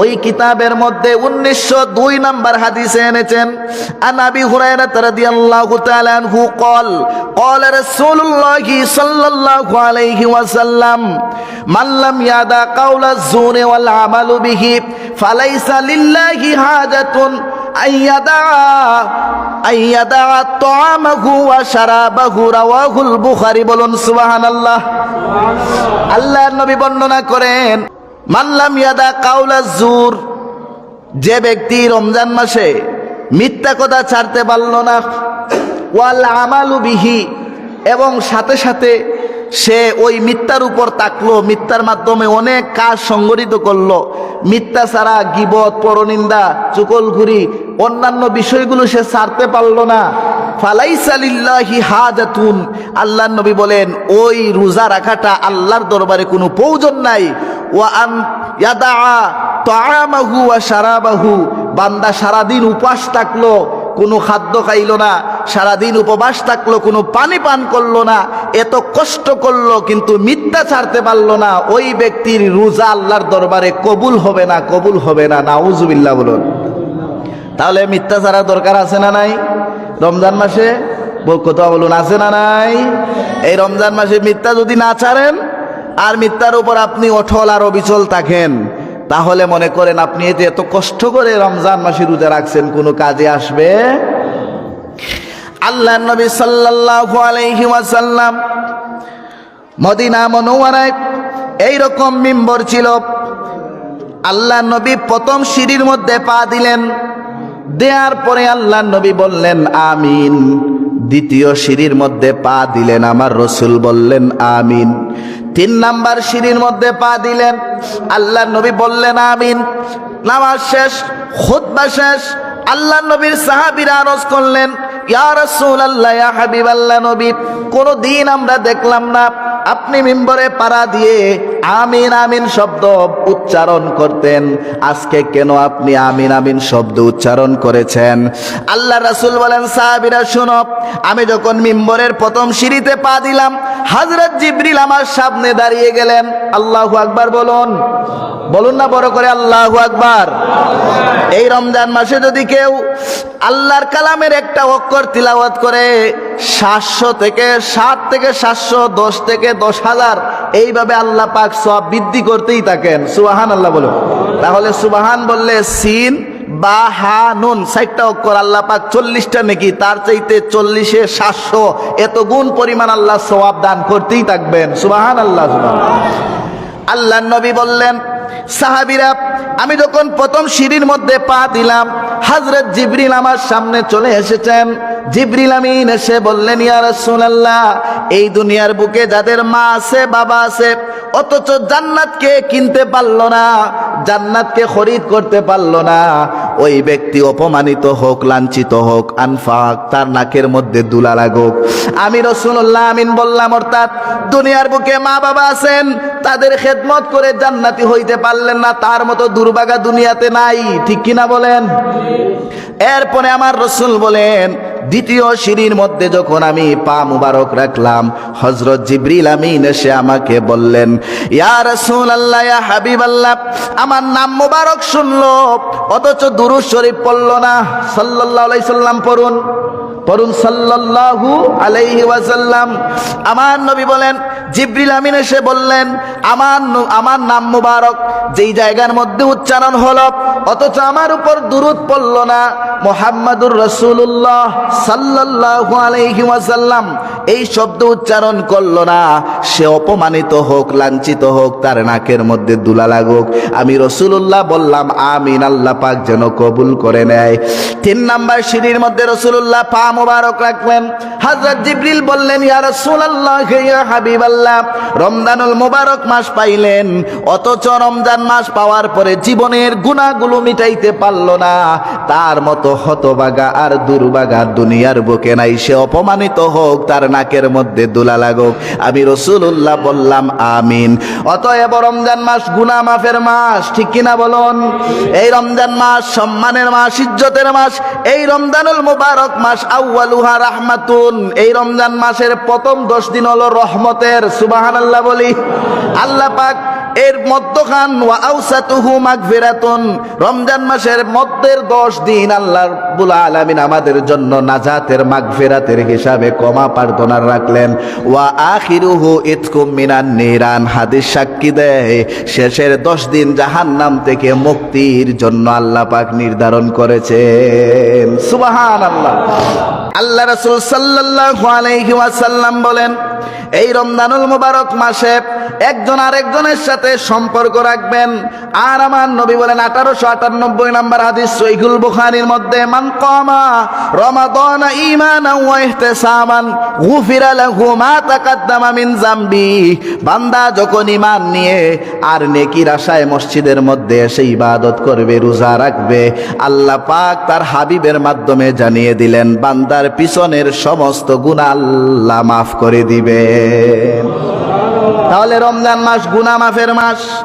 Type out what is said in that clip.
ওই কিতাবের মধ্যে উনিশশো দুই নাম্বার হাদিসে এনেছেন আন আবি হুরায়রা রাদিয়াল্লাহু তাআলা আনহু قال قال رسول الله صلى الله عليه وسلم من لم يدع قول الزور والعمل به فليس لله حاجة أن يدع أن يدع طعامه وشرابه رواه البخاري বলুন সুবহানাল্লাহ আল্লাহর নবী বর্ণনা করেন মানলাম ইয়াদা কাউলা জুর, যে ব্যক্তি রমজান মাসে মিথ্যা কথা ছাড়তে পারল না, ওয়াল আমালু বিহি, এবং সাথে সাথে সে ওই মিথ্যার উপর তাকলো, মিথ্যার মাধ্যমে অনেক কাজ সংগঠিত করল। মিথ্যা ছাড়া গিবত, পরনিন্দা, চুকলঘুরি অন্যান্য বিষয়গুলো সে ছাড়তে পারল না। ফালাইসালিল্লাহি হাজাতুন। আল্লাহ নবী বলেন, ওই রোজা রাখাটা আল্লাহর দরবারে কোনো প্রয়োজন নাই। ওয়া আন ইয়াদা তাআমাহু ওয়া শারাবাহু। বান্দা সারাদিন উপাস থাকল, কোনো খাদ্য খাইলো না। সারাদিন উপবাস থাকল, কোনো পানি পান করল না। এত কষ্ট করল, কিন্তু মিথ্যা ছাড়তে পারল না। ওই ব্যক্তির রোজা আল্লাহর দরবারে কবুল হবে না, কবুল হবে না। নাউজুবিল্লাহ বলুন। তাহলে মিথ্যা ছাড়া দরকার আছে না নাই? রমজান মাসে কথা বলুন আছে না নাই? এই রমজান মাসে মিথ্যা যদি না ছাড়েন, আর মিথ্যার উপর আপনি অঠল আর অবিচল থাকেন, তাহলে মনে করেন আপনি এতে এত কষ্ট করে রমজান মাসে রোজা রাখছেন, কোনো কাজে আসবে? আল্লাহ নবী সাল্লাল্লাহু মদিনা মনোয়ারায় এইরকম মিম্বর ছিল। আল্লাহ নবী প্রথম সিঁড়ির মধ্যে পা দিলেন। দেওয়ার পরে আল্লাহ নবী বললেন, আমিন। দ্বিতীয় সিঁড়ির মধ্যে পা দিলেন আমার রসুল, বললেন, আমিন। তিন নাম্বার সিঁড়ির মধ্যে পা দিলেন, আল্লাহ নবী বললেন, আমিন। নামাজ শেষ, খুতবা শেষ, আল্লাহ নবীর সাহাবীরা আরজ করলেন কোনো দিন আমরা দেখলাম না, আপনি মিম্বরে পাড়া দিয়ে আমিন আমিন শব্দ উচ্চারণ করতেন। আজকে কেন আপনি আমিন আমিন শব্দ উচ্চারণ করেছেন? আল্লাহ রাসূল বলেন, সাহাবিরা, শুনো, আমি যখন মিম্বরের প্রথম সিঁড়িতে পা দিলাম, হযরত জিবরিল আমার সামনে দাঁড়িয়ে গেলেন। আল্লাহু আকবার বলুন। বলুন না বড় করে আল্লাহু আকবার। এই রমজান মাসে যদি কেউ আল্লাহর কালামের একটা অক্ষর তিলাওয়াত করে, সাতশো থেকে সাত থেকে সাতশো, দশ থেকে দশ হাজার এইভাবে আল্লাহ পাক সব বৃদ্ধি করতেই থাকেন। সুবাহান আল্লাহ বলো। তাহলে সুবাহান বললে সিন, বা, হা, নুন, ষাটটা অক্ষর আল্লাহ পাক চল্লিশটা নাকি? তার চাইতে চল্লিশে সাতশো এত গুণ পরিমাণ আল্লাহ সবাব দান করতেই থাকবেন। সুবাহান আল্লাহ সুবহান। আল্লাহ নবী বললেন, সাহাবিরা, আমি যখন প্রথম সিঁড়ির মধ্যে পা দিলাম হাজরত জিবরিল আমার সামনে চলে এসেছেন। জিবরিল আমিন এসে বললেন, ইয়া রাসূলুল্লাহ, এই দুনিয়ার বুকে যাদের মা আছে, বাবা আছে, অথচ জান্নাতকে কিনতে পারল না, জান্নাতকে খরিদ করতে পারল না ওই ব্যক্তি অপমানিত হোক, লাঞ্ছিত হোক, আনফাক, তার নাকের মধ্যে দুলা লাগুক। আমি রসুল্লাহ আমিন বললাম, অর্থাৎ দুনিয়ার বুকে মা বাবা আছেন, তাদের খেদমত করে জান্নাতি হইতে পারলেন না, তার মতো দুর্বাগা দুনিয়াতে নাই, ঠিক কিনা বলেন? এরপরে আমার রসুল বলেন দ্বিতীয় সিঁড়ির মধ্যে যখন আমি পা মুবারক রাখলাম হজরত জিব্রিল আমিন এসে আমাকে বললেন, ইয়া রসুল আল্লাহ ইয়া হাবিব আল্লাহ আমার নাম মুবারক শুনলো, অথচ দুরু শরীফ পড়ল না। আলাইহি সাল্লাম পড়ুন। পড়ুন সাল্লাল্লাহু আলাইহি ওয়াসাল্লাম। আমার নবী বলেন জিবরিল আমিন এসে বললেন, আমার আমার নাম মুবারক। যেই জায়গার মধ্যে উচ্চারণ হলো, অথচ আমার উপর দুরুদ পড়ল না। মোহাম্মদুর রসুল্লাহ সাল্লাল্লাহু আলাইহি ওয়াসাল্লাম এই শব্দ উচ্চারণ করল না। সে অপমানিত হোক, লাঞ্ছিত হোক, তার নাকের মধ্যে দুলা লাগুক। আমি রসুল্লাহ বললাম, আমিন, আল্লাহ পাক যেন কবুল করে নেয়। তিন নাম্বার সিঁড়ির মধ্যে রসুল্লাহ পা মোবারক রাখলেন। হযরত জিবরিল বললেন, ইয়া রাসূলুল্লাহ ইয়া হাবিবাল্লাহ রমজানুল মোবারক মাস পাইলেন, অথচ রমজান মাস পাওয়ার পরে জীবনের গুনাহগুলো মিটাইতে পারল না। তার মতো হতবাগা আর দুর্বাগা দুনিয়ার বুকে নাই, সে অপমানিত হোক, তার নাকের মধ্যে দুলা লাগুক। আমি রসুল্লাহ বললাম, আমিন। অতএব রমজান মাস গুনা মাফের মাস, ঠিক কিনা বলুন? এই রমজান মাস সম্মানের মাস, ইজ্জতের মাস, এই রমজানুল মুবারক মাস আউয়ালুহা রাহমাতুন। এই রমজান মাসের প্রথম দশ দিন হলো রহমতের সুবাহান আল্লাহ বলি, আল্লাহ পাক এর মধ্যখান মাগফিরাতুন, রমজান মাসের মধ্যের দশ দিন আল্লাহ রাব্বুল আলামিন আমাদের জন্য নাজাতের মাগফিরাতের হিসাবে ক্ষমা প্রার্থনা রাখলেন। ওয়া আখিরুহু ইতকুম মিনান নিরান, হাদিস সাক্ষী দেয়, শেষের দশ দিন জাহান্নাম থেকে মুক্তির জন্য আল্লাহ পাক নির্ধারণ করেছেন। সুবহানাল্লাহ। আল্লাহ রাসূল সাল্লাল্লাহু আলাইহি ওয়াসাল্লাম বলেন, এই রমজানুল মুবারক মাসে একজন আরেকজনের সাথে সম্পর্ক রাখবেন। আর আমার নবী বলেন, আঠারোশো আটানব্বই নম্বর হাদিস সৈগুল বুখারির মধ্যে, মান কমা রমাদান ঈমানা ওয়া ইহতিসাবান গুফিরা লাহু তাকাদ্দামা মিন জামবি। বান্দা যখন ঈমান নিয়ে আর নেকির আশায় মসজিদের মধ্যে এসে ইবাদত করবে, রোজা রাখবে, আল্লাহ পাক তার হাবিবের মাধ্যমে জানিয়ে দিলেন বান্দার পিছনের সমস্ত গুণা আল্লাহ মাফ করে দিবেন। তাহলে রমজান মাস গুণা মাফের মাস।